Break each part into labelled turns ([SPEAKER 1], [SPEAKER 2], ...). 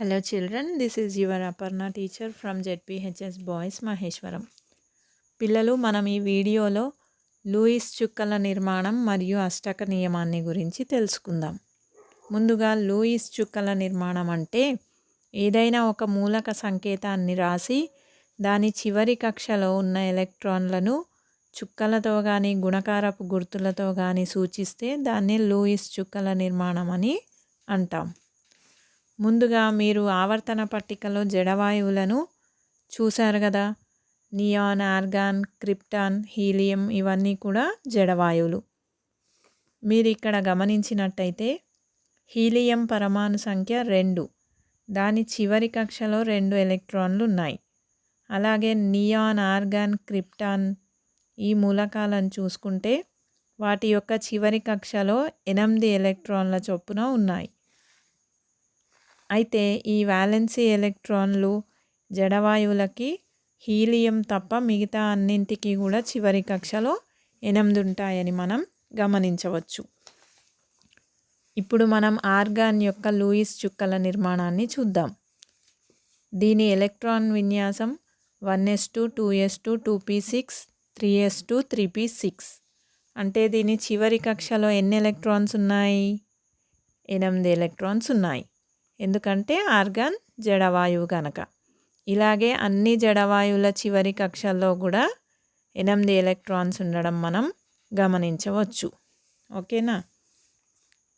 [SPEAKER 1] Hello children this is your Aparna teacher from ZPHS boys Maheshwaram పిల్లలు మనం ఈ వీడియోలో లూయిస్ చుక్కల నిర్మాణం మరియు అష్టక నియమాన్ని గురించి తెలుసుకుందాం. ముందుగా లూయిస్ చుక్కల నిర్మాణం అంటే ఏదైనా ఒక మూలక సంకేతాన్ని రాసి దాని చివరి కక్షలో ఉన్న ఎలక్ట్రాన్లను చుక్కలతో కానీ గుణకారపు గుర్తులతో కానీ సూచిస్తే దాన్ని లూయిస్ చుక్కల నిర్మాణం అని అంటాం. ముందుగా మీరు ఆవర్తన పట్టికలో జడవాయువులను చూశారు కదా? నియాన్ ఆర్గాన్ క్రిప్టాన్ హీలియం ఇవన్నీ కూడా జడవాయువులు. మీరు ఇక్కడ గమనించినట్టయితే హీలియం పరమాణు సంఖ్య రెండు. దాని చివరి కక్షలో రెండు ఎలక్ట్రాన్లు ఉన్నాయి అలాగే నియాన్ ఆర్గాన్ క్రిప్టాన్ ఈ మూలకాలను చూసుకుంటే వాటి యొక్క చివరి కక్షలో ఎనిమిది ఎలక్ట్రాన్ల చొప్పున ఉన్నాయి. అయితే ఈ వ్యాలెన్సీ ఎలక్ట్రాన్లు జడవాయువులకి హీలియం తప్ప మిగతా అన్నింటికి కూడా చివరి కక్షలో ఎనిమిది ఉంటాయని మనం గమనించవచ్చు. ఇప్పుడు మనం ఆర్గాన్ యొక్క లూయిస్ చుక్కల నిర్మాణాన్ని చూద్దాం. దీని ఎలక్ట్రాన్ విన్యాసం one s two two s two two p six three s two three p six. అంటే దీని చివరి కక్షలో ఎన్ని ఎలక్ట్రాన్స్ ఉన్నాయి? ఎనిమిది ఎలక్ట్రాన్స్ ఉన్నాయి. ఎందుకంటే ఆర్గాన్ జడవాయువు కనుక ఇలాగే అన్ని జడవాయువుల చివరి కక్షల్లో కూడా ఎనిమిది ఎలక్ట్రాన్స్ ఉండడం మనం గమనించవచ్చు. ఓకేనా?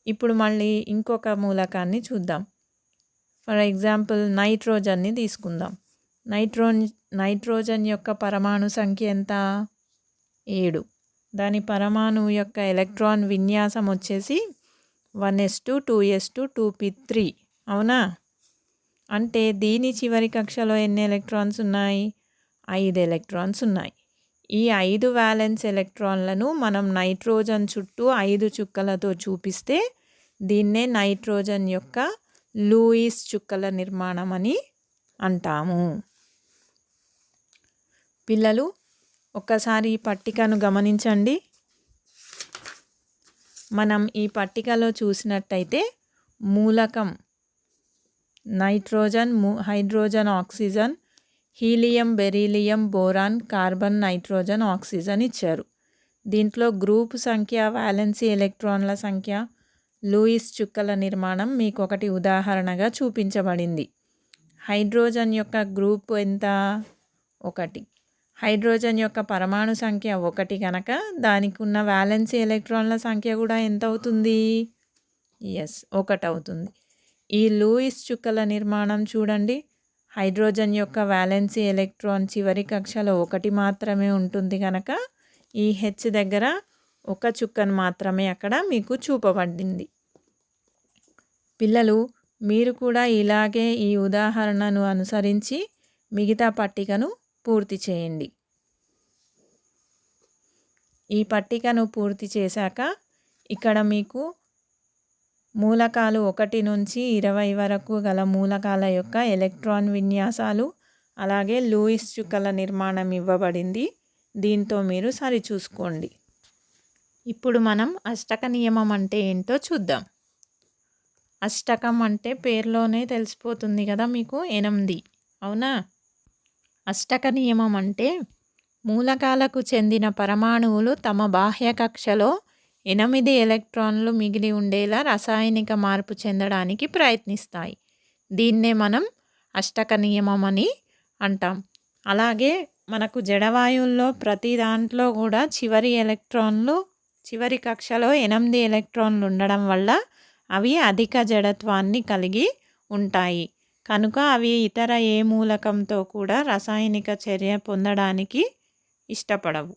[SPEAKER 1] ఇప్పుడు మళ్ళీ ఇంకొక మూలకాన్ని చూద్దాం. ఫర్ ఎగ్జాంపుల్ నైట్రోజన్ని తీసుకుందాం. నైట్రోన్ నైట్రోజన్ యొక్క పరమాణు సంఖ్య ఎంత? ఏడు. దాని పరమాణువు యొక్క ఎలక్ట్రాన్ విన్యాసం వచ్చేసి one s two two s two two p three. అవునా? అంటే దీని చివరి కక్షలో ఎన్ని ఎలక్ట్రాన్స్ ఉన్నాయి? ఐదు ఎలక్ట్రాన్స్ ఉన్నాయి. ఈ ఐదు వ్యాలెన్స్ ఎలక్ట్రాన్లను మనం నైట్రోజన్ చుట్టూ ఐదు చుక్కలతో చూపిస్తే దీన్నే నైట్రోజన్ యొక్క లూయిస్ చుక్కల నిర్మాణం అని అంటాము. పిల్లలు ఒక్కసారి ఈ పట్టికను గమనించండి. మనం ఈ పట్టికలో చూసినట్టయితే మూలకం nitrogen hydrogen oxygen helium beryllium boron carbon nitrogen oxygen ఇచ్చారు. దీంట్లో గ్రూప్ సంఖ్య వ్యాలెన్సీ ఎలక్ట్రాన్ల సంఖ్య లూయిస్ చుక్కల నిర్మాణం మీకు ఒకటి ఉదాహరణగా చూపించబడింది. హైడ్రోజన్ యొక్క గ్రూప్ ఎంత? ఒకటి. హైడ్రోజన్ యొక్క పరమాణు సంఖ్య ఒకటి కనుక దానికి ఉన్న వ్యాలెన్సీ ఎలక్ట్రాన్ల సంఖ్య కూడా ఎంత అవుతుంది ఎస్ ఒకటి అవుతుంది ఈ లూయిస్ చుక్కల నిర్మాణం చూడండి. హైడ్రోజన్ యొక్క వ్యాలెన్సీ ఎలక్ట్రాన్ చివరి కక్షలో ఒకటి మాత్రమే ఉంటుంది కనుక ఈ హెచ్ దగ్గర ఒక చుక్కను మాత్రమే అక్కడ మీకు చూపబడింది. పిల్లలు మీరు కూడా ఇలాగే ఈ ఉదాహరణను అనుసరించి మిగతా పట్టికను పూర్తి చేయండి. ఈ పట్టికను పూర్తి చేశాక ఇక్కడ మీకు మూలకాలు ఒకటి నుంచి ఇరవై వరకు గల మూలకాల యొక్క ఎలక్ట్రాన్ విన్యాసాలు అలాగే లూయిస్ చుక్కల నిర్మాణం ఇవ్వబడింది. దీంతో మీరు సరిచూసుకోండి. ఇప్పుడు మనం అష్టక నియమం అంటే ఏంటో చూద్దాం. అష్టకం అంటే పేరులోనే తెలిసిపోతుంది కదా మీకు? ఎనిమిది. అవునా? అష్టక నియమం అంటే మూలకాలకు చెందిన పరమాణువులు తమ బాహ్య కక్షలో ఎనిమిది ఎలక్ట్రాన్లు మిగిలి ఉండేలా రసాయనిక మార్పు చెందడానికి ప్రయత్నిస్తాయి. దీన్నే మనం అష్టక నియమం అని అంటాం. అలాగే మనకు జడవాయువుల్లో ప్రతి దాంట్లో కూడా చివరి ఎలక్ట్రాన్లు చివరి కక్షలో ఎనిమిది ఎలక్ట్రాన్లు ఉండడం వల్ల అవి అధిక జడత్వాన్ని కలిగి ఉంటాయి. కనుక అవి ఇతర ఏ మూలకంతో కూడా రసాయనిక చర్య పొందడానికి ఇష్టపడవు.